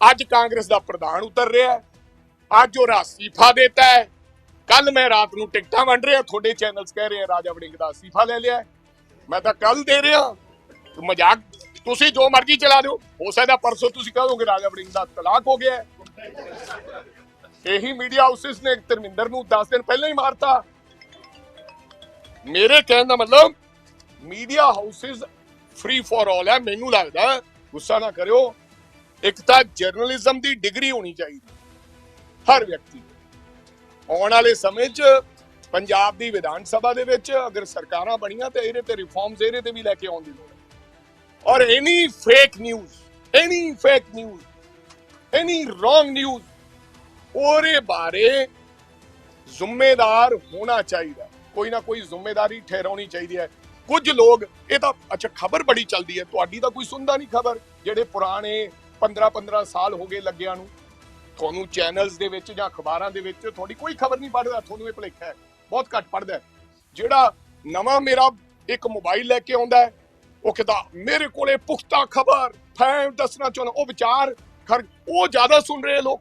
ਅੱਜ ਕਾਂਗਰਸ ਦਾ ਪ੍ਰਧਾਨ ਉਤਰ ਰਿਹਾ ਅੱਜ ਉਹ ਅਸਤੀਫਾ ਦੇਤਾ ਹੈ। ਕੱਲ ਮੈਂ ਰਾਤ ਨੂੰ ਟਿਕਟਾਂ ਵੰਡ ਰਿਹਾ, ਤੁਹਾਡੇ ਚੈਨਲਸ ਕਹਿ ਰਹੇ ਆ ਰਾਜਾ ਵੜਿੰਗ ਦਾ ਅਸਤੀਫਾ ਲੈ ਲਿਆ ਮੈਂ ਤਾਂ ਕੱਲ ਦੇ ਰਿਹਾ। ਮਜ਼ਾਕ, ਤੁਸੀਂ ਜੋ ਮਰਜ਼ੀ ਚਲਾ ਦਿਓ। ਹੋ ਸਕਦਾ ਪਰਸੋਂ ਤੁਸੀਂ ਕਹੋਗੇ ਰਾਜਾ ਵੜਿੰਗ ਦਾ ਤਲਾਕ ਹੋ ਗਿਆ ਇਹੀ ਮੀਡੀਆ ਹਾਊਸਿਸ ਨੇ ਧਰਮਿੰਦਰ ਨੂੰ 10 ਦਿਨ ਪਹਿਲਾਂ ਹੀ ਮਾਰਤਾ। ਮੇਰੇ ਕਹਿਣ ਦਾ ਮਤਲਬ media houses free for all ਹੈ। ਮੈਨੂੰ ਲੱਗਦਾ ਗੁੱਸਾ ਨਾ ਕਰਿਓ। ਇੱਕ ਤਾਂ ਜਰਨਲਿਜ਼ਮ ਦੀ ਡਿਗਰੀ ਹੋਣੀ ਚਾਹੀਦੀ ਹਰ ਵਿਅਕਤੀ ਆਉਣ ਵਾਲੇ ਸਮੇਂ 'ਚ ਪੰਜਾਬ ਦੀ ਵਿਧਾਨ ਸਭਾ ਦੇ ਵਿੱਚ ਅਗਰ ਸਰਕਾਰਾਂ ਬਣੀਆਂ ਤੇ ਇਹਦੇ ਤੇ ਰਿਫਾਰਮਸ ਇਹਦੇ ਤੇ ਵੀ ਲੈ ਕੇ ਆਉਣ ਦੀ ਲੋੜ ਹੈ। ਔਰ any fake news any fake news any wrong news ਉਹਦੇ ਬਾਰੇ ਜ਼ਿੰਮੇਦਾਰ ਹੋਣਾ ਚਾਹੀਦਾ ਕੋਈ ਨਾ ਕੋਈ ਜ਼ਿੰਮੇਦਾਰੀ ਠਹਿਰਾਉਣੀ ਚਾਹੀਦੀ ਹੈ। ਕੁਝ ਲੋਕ, ਇਹ ਤਾਂ, ਅੱਛਾ, ਖਬਰ ਬੜੀ ਚੱਲਦੀ ਹੈ। ਤੁਹਾਡੀ ਤਾਂ ਕੋਈ ਸੁਣਦਾ ਨਹੀਂ ਖਬਰ, ਜਿਹੜੇ ਪੁਰਾਣੇ 15 15 ਸਾਲ ਹੋ ਗਏ ਲੱਗਿਆਂ ਨੂੰ। ਤੁਹਾਨੂੰ ਚੈਨਲਸ ਦੇ ਵਿੱਚ ਜਾਂ ਅਖਬਾਰਾਂ ਦੇ ਵਿੱਚ ਤੁਹਾਡੀ ਕੋਈ ਖਬਰ ਨਹੀਂ ਪੜ੍ਹਦਾ, ਤੁਹਾਨੂੰ ਇਹ ਭੁਲੇਖਾ ਹੈ। ਬਹੁਤ ਘੱਟ ਪੜ੍ਹਦਾ ਜਿਹੜਾ ਨਵਾਂ ਮੇਰਾ ਇੱਕ ਮੋਬਾਈਲ ਲੈ ਕੇ ਆਉਂਦਾ ਉਹ ਕਹਿੰਦਾ, ਮੇਰੇ ਕੋਲੇ ਪੁਖਤਾ ਖਬਰ ਫੈਮ ਦੱਸਣਾ ਚਾਹੁੰਦਾ। ਉਹ ਵਿਚਾਰ ਖਰ, ਉਹ ਜ਼ਿਆਦਾ ਸੁਣ ਰਹੇ ਲੋਕ।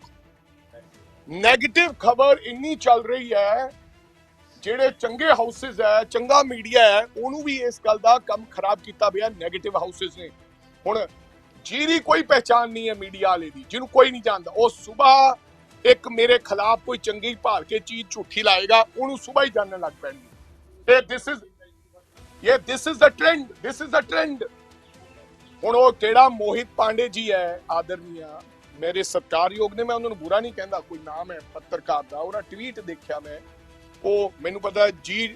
네ਗੇਟਿਵ ਖਬਰ ਇੰਨੀ ਚੱਲ ਰਹੀ ਹੈ, ਜਿਹੜੇ ਚੰਗੇ ਹਾਊਸਸ ਹੈ, ਚੰਗਾ ਮੀਡੀਆ ਹੈ, ਉਹਨੂੰ ਵੀ ਇਸ ਗੱਲ ਦਾ ਕੰਮ ਖਰਾਬ ਕੀਤਾ ਪਿਆ 네ਗੇਟਿਵ ਹਾਊਸਸ ਨੇ। ਹੁਣ ਜਿਹਦੀ ਕੋਈ ਪਹਿਚਾਨ ਨਹੀਂ ਹੈ ਮੀਡੀਆ ਵਾਲੇ ਦੀ, ਜਿਹਨੂੰ ਕੋਈ ਨਹੀਂ ਜਾਣਦਾ, ਉਹ ਸਵੇਰ ਇੱਕ ਮੇਰੇ ਖਿਲਾਫ ਕੋਈ ਚੰਗੀ ਭਾਲ ਕੇ ਚੀਜ਼ ਝੂਠੀ ਲਾਏਗਾ, ਉਹਨੂੰ ਸਵੇਰ ਹੀ ਜਾਣਨ ਲੱਗ ਪੈਣਗੇ। ਇਹ ਦਿਸ ਇਜ਼ ਇਹ this is the trend this is the trend ਹੁਣ ਉਹ ਕਿਹੜਾ ਮੋਹਿਤ ਪਾਂਡੇ ਜੀ ਹੈ, ਆਦਰਨੀਆ, ਮੇਰੇ ਸਤਿਕਾਰਯੋਗ ਨੇ, ਮੈਂ ਉਹਨਾਂ ਨੂੰ ਬੁਰਾ ਨਹੀਂ ਕਹਿੰਦਾ, ਕੋਈ ਨਾਮ ਹੈ, ਪੱਤਰਕਾਰ ਦਾ, ਉਹਦਾ ਟਵੀਟ ਦੇਖਿਆ ਮੈਂ। ਉਹ ਮੈਨੂੰ ਪਤਾ ਜੀ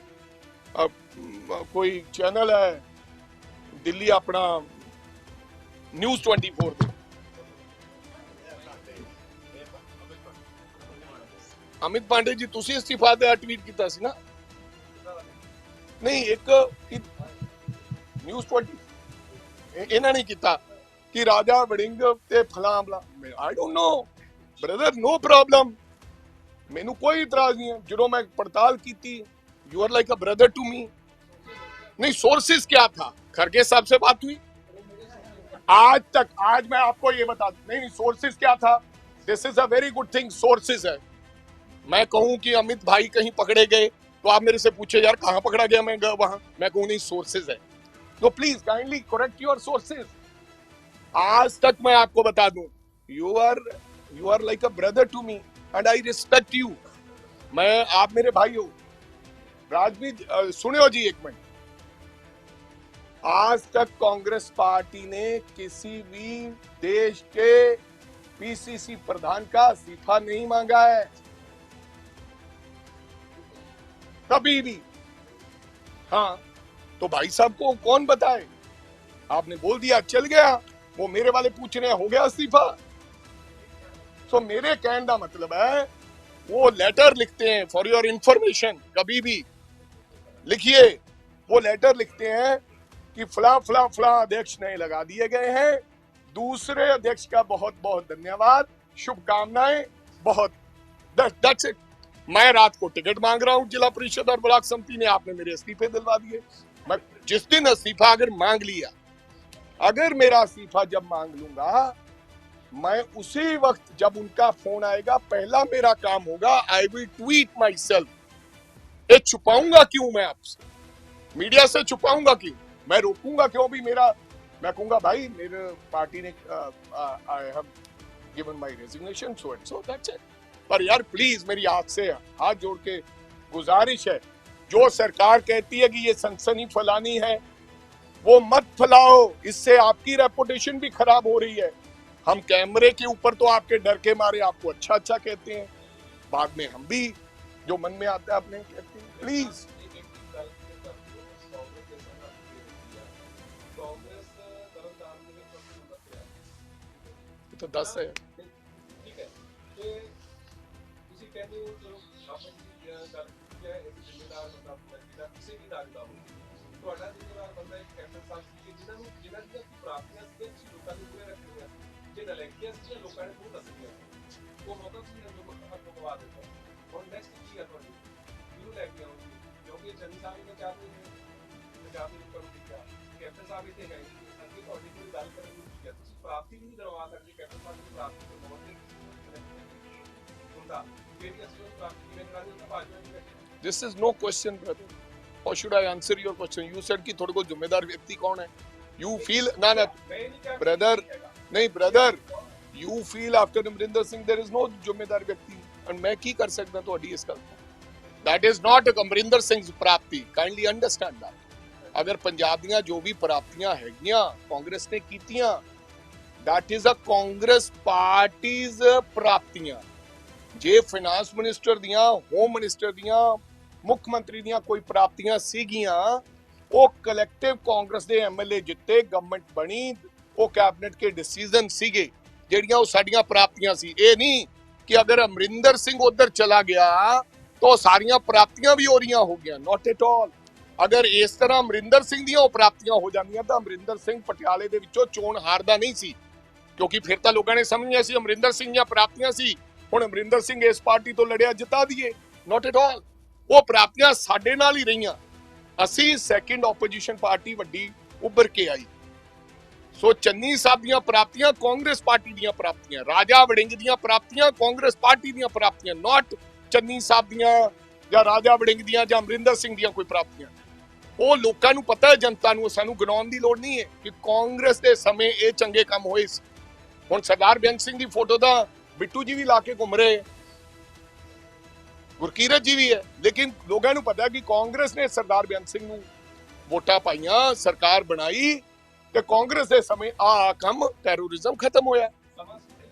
ਕੋਈ ਚੈਨਲ ਹੈ, ਦਿੱਲੀ ਆਪਣਾ ਨਿਊਜ਼ 24 ਤੇ ਅਮਿਤ ਪਾਂਡੇ ਜੀ ਤੁਸੀਂ ਅਸਤੀਫਾ ਦਾ ਟਵੀਟ ਕੀਤਾ ਸੀ ਨਾ ਨਹੀਂ ਇੱਕ ਨਿਊਜ਼ 20 ਇਹ- ਇਹਨਾਂ ਨੇ ਕੀਤਾ ਕਿ ਰਾਜਾ ਵੜਿੰਗ ਤੇ ਫਲਾਂ ਬਲਾ I don't know brother no problem ਮੈਨੂੰ ਕੋਈ ਇਤਰਾਜ਼ ਨਹੀਂ ਹੈ ਜਦੋਂ मैं पड़ताल की you are like a brother to me नहीं सोर्सेस क्या था खरगे साहब से बात हुई आज तक आज मैं आपको ये बता नहीं नहीं सोर्सेस क्या था? This is a very good thing sources है। मैं कहूँ कि अमित भाई कहीं पकड़े गए तो आप मेरे से पूछे यार कहाँ पकड़ा गया मैं गया वहाँ? मैं कहूँ नहीं सोर्सेज है। तो please kindly correct your sources आज तक मैं आपको बता दूँ you are you are like a brother to me and I respect you मैं आप मेरे भाई हो। राजवीर अ, सुनियो जी एक मिनट। आज तक कांग्रेस पार्टी ने किसी भी देश के पीसीसी प्रधान का इस्तीफा नहीं मांगा है। कभी भी। हाँ तो भाई साहब को कौन बताए? आपने बोल दिया, चल गया। वो मेरे वाले पूछ रहे हैं, हो गया इस्तीफा? तो मेरे कहने का मतलब है, वो लेटर लिखते हैं फॉर योर इंफॉर्मेशन कभी भी। लिखिए, वो लेटर लिखते हैं कि फला फला फला अध्यक्ष नए लगा दिए गए हैं। दूसरे अध्यक्ष का बहुत बहुत धन्यवाद। शुभकामनाएँ। बहुत। दैट्स इट मैं रात को टिकट मांग रहा हूँ जिला परिषद और ब्लॉक समिति ने आपने मेरे इस्तीफे दिलवा दिए। मैं जिस दिन इस्तीफा अगर मांग लिया, अगर मेरा इस्तीफा जब मांग लूँगा, मैं उसी वक्त जब उनका फ़ोन आएगा, पहला मेरा काम होगा I will tweet myself छुपाऊँगा क्यों मैं आपसे? मीडिया से छुपाऊँगा क्यों? मैं रोकूँगा क्यों भी मेरा, मैं कहूँगा भाई, मेरे पार्टी ने I have given my resignation so it's so that's it पर यार प्लीज़ मेरी हाथ से हाथ जोड़ के गुजारिश है। जो सरकार कहती है कि ये सनसनी फैलानी है, वो मत फैलाओ। इससे आपकी रेपुटेशन भी खराब हो रही है। हम कैमरे के ऊपर तो आपके डर के मारे आपको अच्छा अच्छा कहते हैं। बाद में हम भी, जो मन में आता है अपने कहते हैं प्लीज़ ਤਾਂ ਹੈ। ਤੇ ਤੁਸੀਂ ਕਹਿੰਦੇ ਹੋ ਚਲੋ ਗਵਰਨਮੈਂਟ ਦੀ ਗੱਲ ਹੈ, ਇੱਕ ਜ਼ਿੰਮੇਦਾਰ ਬੰਦਾ ਜਿਹੜਾ ਕਿਸੇ ਵੀ ਦਾ ਹੋਵੇ। ਤੁਹਾਡਾ ਜ਼ਿੰਮੇਦਾਰ ਬੰਦਾ ਇੱਕ ਕੈਪਟਨ ਸਾਹਿਬ ਜਿਹਨਾਂ ਨੂੰ, ਜਿਹਨਾਂ ਦੀਆਂ ਪ੍ਰਾਪਤੀਆਂ ਸੀ, ਤੁਸੀਂ ਲੋਕਾਂ ਦੇ ਪੂਰੇ ਰੱਖਣੀਆਂ ਜੇ ਨਲੈਕੀਆਂ ਸੀ ਲੋਕਾਂ ਨੇ ਉਹ ਦੱਸਣੀਆਂ ਉਹ ਮੌਕਾ ਤੁਸੀਂ ਲੋਕਾਂ ਨੂੰ ਹੱਥ ਪਵਾ ਦਿੱਤਾ। ਹੁਣ ਨੈਕਸਟ ਕੀ ਹੈ ਤੁਹਾਡੀ? ਨਿਊ ਲੈ ਕੇ ਆਉਂਗੀ ਕਿਉਂਕਿ ਜਨਸਾਰੀ ਨੇ ਚਾਹਤੇ ਨੇ। ਪੰਜਾਬ ਦੇ ਲੋਕਾਂ ਨੂੰ ਦਿੱਤਾ ਕੈਪਟਨ ਸਾਹਿਬ ਇੱਥੇ ਗਏ this is no question brother और should I answer your question you said कि थोड़े को जिम्मेदार व्यक्ति कौन है? यू फील ना ना। ब्रदर नहीं brother you feel after Amarinder Singh there is no जिम्मेदार व्यक्ति। एंड मैं की कर सकता तो अडी इस कल that is not Amarinder Singh प्राप्ति। काइंडली अंडरस्टैंड दैट ਅਗਰ ਪੰਜਾਬ ਦੀਆਂ ਜੋ ਵੀ ਪ੍ਰਾਪਤੀਆਂ ਹੈਗੀਆਂ ਕਾਂਗਰਸ ਨੇ ਕੀਤੀਆਂ, that is a Congress parties ਪ੍ਰਾਪਤੀਆਂ। ਜੇ ਫਾਈਨਾਂਸ ਮਿਨਿਸਟਰ ਦੀਆਂ ਹੋਮ ਮਿਨਿਸਟਰ ਦੀਆਂ, ਮੁੱਖ ਮੰਤਰੀ ਦੀਆਂ ਕੋਈ ਪ੍ਰਾਪਤੀਆਂ ਸੀਗੀਆਂ, ਉਹ ਕਲੈਕਟਿਵ ਕਾਂਗਰਸ ਦੇ ਐਮਐਲਏ ਜਿੱਤੇ ਗਵਰਨਮੈਂਟ ਬਣੀ, ਉਹ ਕੈਬਨਿਟ ਕੇ ਡਿਸੀਜਨ ਸੀਗੇ, ਜਿਹੜੀਆਂ ਉਹ ਸਾਡੀਆਂ ਪ੍ਰਾਪਤੀਆਂ ਸੀ। ਇਹ ਨਹੀਂ ਕਿ ਅਗਰ ਅਮਰਿੰਦਰ ਸਿੰਘ ਉਧਰ ਚਲਾ ਗਿਆ, ਤਾਂ ਉਹ ਸਾਰੀਆਂ ਪ੍ਰਾਪਤੀਆਂ ਵੀ ਉਹਦੀਆਂ ਹੋ ਗਈਆਂ ਨਾਟ ਐਟ ਆਲ ਅਗਰ ਇਸ ਤਰ੍ਹਾਂ ਅਮਰਿੰਦਰ ਸਿੰਘ ਦੀਆਂ ਉਹ ਪ੍ਰਾਪਤੀਆਂ ਹੋ ਜਾਂਦੀਆਂ ਤਾਂ ਅਮਰਿੰਦਰ ਸਿੰਘ ਪਟਿਆਲੇ ਦੇ ਵਿੱਚੋਂ ਚੋਣ ਹਾਰਦਾ ਨਹੀਂ ਸੀ। ਕਿਉਂਕਿ ਫਿਰ ਤਾਂ ਲੋਕਾਂ ਨੇ ਸਮਝਿਆ ਸੀ ਅਮਰਿੰਦਰ ਸਿੰਘ ਦੀਆਂ ਪ੍ਰਾਪਤੀਆਂ ਸੀ। ਹੁਣ ਅਮਰਿੰਦਰ ਸਿੰਘ ਇਸ ਪਾਰਟੀ ਤੋਂ ਲੜਿਆ ਜਿਤਾ ਦਈਏ ਨਾਟ ਐਟ ਆਲ ਉਹ ਪ੍ਰਾਪਤੀਆਂ ਸਾਡੇ ਨਾਲ ਹੀ ਰਹੀਆਂ। ਅਸੀਂ ਸੈਕਿੰਡ ਆਪੋਜੀਸ਼ਨ ਪਾਰਟੀ ਵੱਡੀ ਉੱਭਰ ਕੇ ਆਈ। ਸੋ ਚੰਨੀ ਸਾਹਿਬ ਦੀਆਂ ਪ੍ਰਾਪਤੀਆਂ, ਕਾਂਗਰਸ ਪਾਰਟੀ ਦੀਆਂ ਪ੍ਰਾਪਤੀਆਂ, ਰਾਜਾ ਵੜਿੰਗ ਦੀਆਂ ਪ੍ਰਾਪਤੀਆਂ, ਕਾਂਗਰਸ ਪਾਰਟੀ ਦੀਆਂ ਪ੍ਰਾਪਤੀਆਂ ਨਾਟ ਚੰਨੀ ਸਾਹਿਬ ਦੀਆਂ ਜਾਂ ਰਾਜਾ ਵੜਿੰਗ ਦੀਆਂ ਜਾਂ ਅਮਰਿੰਦਰ ਸਿੰਘ ਦੀਆਂ ਕੋਈ ਪ੍ਰਾਪਤੀਆਂ। ਉਹ ਲੋਕਾਂ ਨੂੰ ਪਤਾ ਹੈ, ਜਨਤਾ ਨੂੰ, ਸਾਨੂੰ ਗਣਾਉਣ ਦੀ ਲੋੜ ਨਹੀਂ ਹੈ ਕਿ ਕਾਂਗਰਸ ਦੇ ਸਮੇਂ ਇਹ ਚੰਗੇ ਕੰਮ ਹੋਏ ਸੀ। ਹੁਣ ਸਰਦਾਰ ਬੇਅੰਤ ਸਿੰਘ ਦੀ ਫੋਟੋ ਤਾਂ ਬਿੱਟੂ ਜੀ ਵੀ ਲਾ ਕੇ ਘੁੰਮ ਰਹੇ। ਗੁਰਕੀਰਤ ਜੀ ਵੀ ਹੈ, ਲੇਕਿਨ ਲੋਕਾਂ ਨੂੰ ਪਤਾ ਕਿ ਕਾਂਗਰਸ ਨੇ ਸਰਦਾਰ ਬੇਅੰਤ ਸਿੰਘ ਨੂੰ ਵੋਟਾਂ ਪਾਈਆਂ, ਸਰਕਾਰ ਬਣਾਈ ਤੇ ਕਾਂਗਰਸ ਦੇ ਸਮੇਂ ਆ ਕੰਮ ਟੈਰੋਰਿਜ਼ਮ ਖਤਮ ਹੋਇਆ।